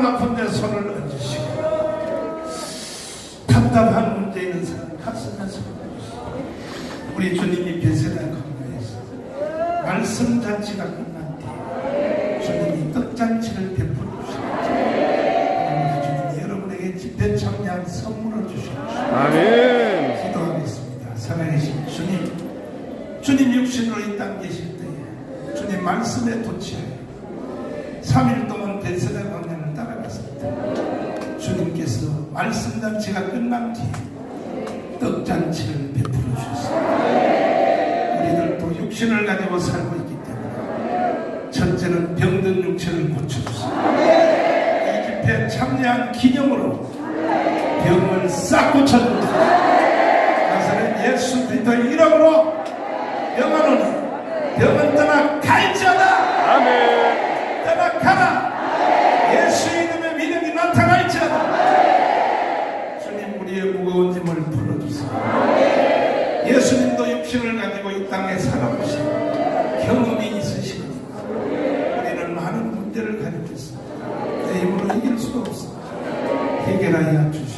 골 아픈 데 손을 얹으시고 답답한 문제 있는 사람 가슴에 손을 얹으시고 우리 주님이 베세다 건너에서 말씀 잔치가 끝난 뒤 주님이 떡잔치를 베풀어 주시고 주님 여러분에게 집회 청량 선물을 주시옵소서 아멘. 기도하겠습니다. 사랑하신 주님 주님 육신으로 이 땅 계실 때 주님 말씀에 도치하여 3일 동안 말씀 잔치가 끝난 뒤 떡잔치를 베풀어 주셨습니다. 우리들도 육신을 가지고 살고 있기 때문에 첫째는 병든 육체를 고쳐주세요. 이 집회에 참여한 기념으로 병을 싹 고쳐주세요. 나사렛 예수 그리스도의 이름으로 명하노니 병은 떠나 갈지어다 아멘. 떠나 가라 예수 이름의 믿음이 나타날지어다 주님 우리의 짐을 풀어주세요. 예수님도 육신을 가지고 이 땅에 살아보신 경험이 있으시거니 우리는 많은 문제를 가지고 있습니다. 내 힘으로 이길 수도 없습니다. 해결하여 주시고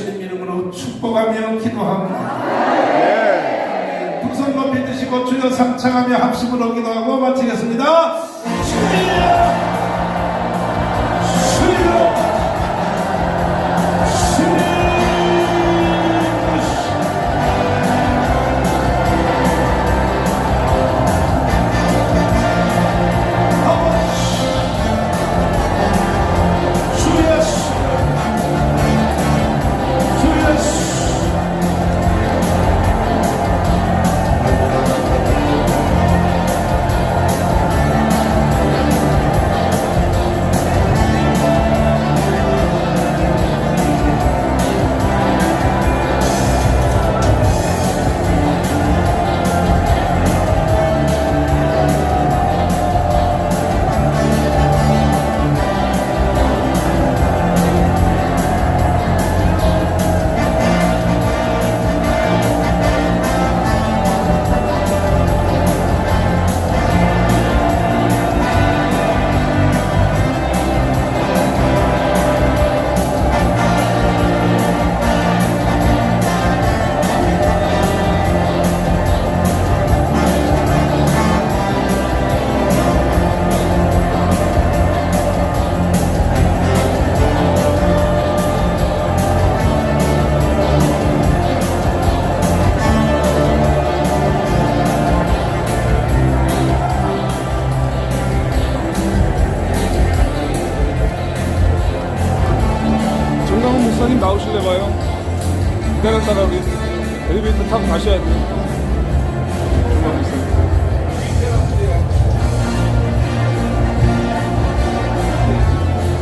예수님 이름으로 축복하며 기도합니다 두손 높이 드시고 주여 삼창하며 합심으로 기도하고 마치겠습니다 나오실래 봐요. 기다렸다 가 우리 엘리베이터 타고 가셔야 돼요.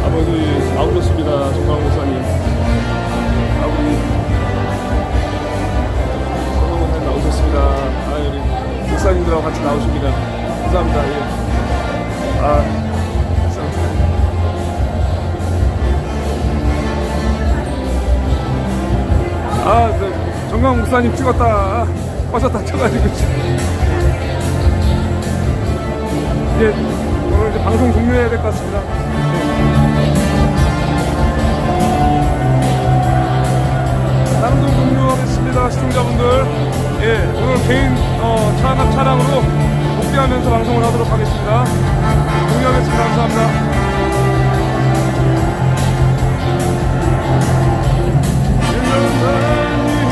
아버지 나오셨습니다. 정강훈 목사님. 아버지 정강훈 목사님 나오셨습니다. 아, 우리 목사님들하고 같이 나오십니다. 감사합니다. 목사님 찍었다. 버섯 다쳐가지고. 이제 오늘 이제 방송 종료해야 될 것 같습니다. 네. 방송 종료하겠습니다, 시청자분들. 예, 오늘 개인 어, 차량 차량으로 복귀하면서 방송을 하도록 하겠습니다. 종료하겠습니다. 감사합니다.